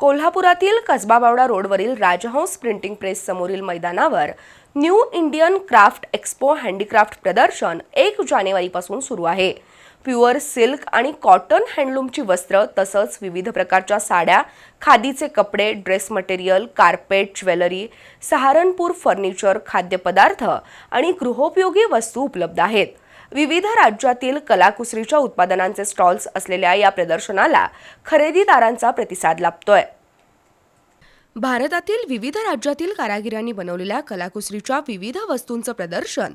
कोल्हापुरातील कसबाबावडा रोडवरील राजहंस printing press समोरील मैदानावर new Indian craft expo handicraft प्रदर्शन एक जानेवारीपासून सुरू आहे. प्युअर सिल्क आणि कॉटन हँडलूमची वस्त्र तसंच विविध प्रकारच्या साड्या खादीचे कपडे dress material carpet jewellery Saharanpur furniture खाद्यपदार्थ आणि गृहोपयोगी वस्तू उपलब्ध आहेत. विविध राज्यातील कलाकुसरीच्या उत्पादनांचे स्टॉल्स असलेल्या या प्रदर्शनाला खरेदीदारांचा प्रतिसाद लाभतोय. भारतातील विविध राज्यातील कारागिरांनी बनवलेल्या कलाकुसरीच्या विविध वस्तूंचं प्रदर्शन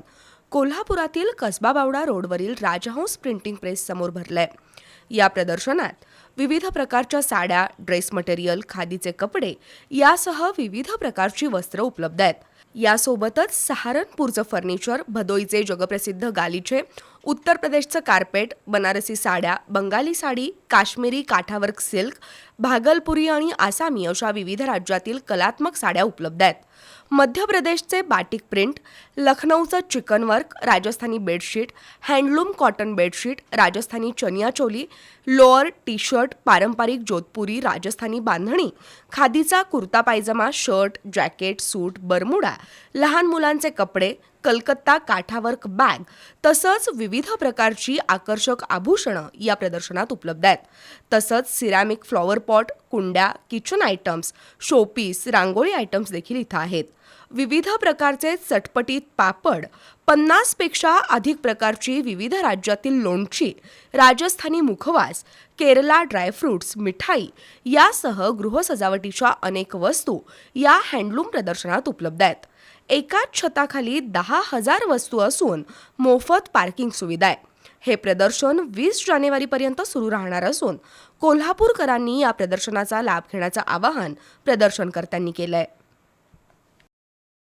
कोल्हापुरातील कसबा बावडा रोडवरील राजहंस प्रिंटिंग प्रेस समोर भरलंय. या प्रदर्शनात विविध प्रकारच्या साड्या ड्रेस मटेरियल खादीचे कपडे यासह विविध प्रकारची वस्त्र उपलब्ध आहेत. यासोबतच सहारनपूरचं फर्निचर भदोईचे जगप्रसिद्ध गालिचे उत्तर प्रदेशचं कार्पेट बनारसी साड्या बंगाली साडी काश्मीरी काठावर्क सिल्क भागलपुरी आणि आसामी अशा विविध राज्यातील कलात्मक साड्या उपलब्ध आहेत. मध्य प्रदेशचे batik print लखनौचं chikan work Rajasthani bedsheet handloom cotton bedsheet Rajasthani chaniya choli lower T shirt पारंपरिक जोधपुरी राजस्थानी बांधणी खादीचा kurta pyjama shirt jacket suit Bermuda लहान मुलांचे कपडे कलकत्ता काठावर्क बॅग तसंच विविध प्रकारची आकर्षक आभूषणं या प्रदर्शनात उपलब्ध आहेत. तसंच सिरॅमिक फ्लॉवर पॉट कुंड्या kitchen items showpiece rangoli items देखील इथं आहेत. विविध प्रकारचे चटपटीत पापड पन्नासपेक्षा अधिक प्रकारची विविध राज्यातील लोणची राजस्थानी मुखवास केरला ड्रायफ्रूट्स मिठाई यासह गृहसजावटीच्या अनेक वस्तू या हँडलूम प्रदर्शनात उपलब्ध आहेत. एकाच छताखाली दहा हजार वस्तू असून मोफत पार्किंग सुविधा आहे. हे प्रदर्शन वीस जानेवारीपर्यंत सुरू राहणार असून कोल्हापूरकरांनी या प्रदर्शनाचा लाभ घेण्याचं आवाहन प्रदर्शनकर्त्यांनी केलं आहे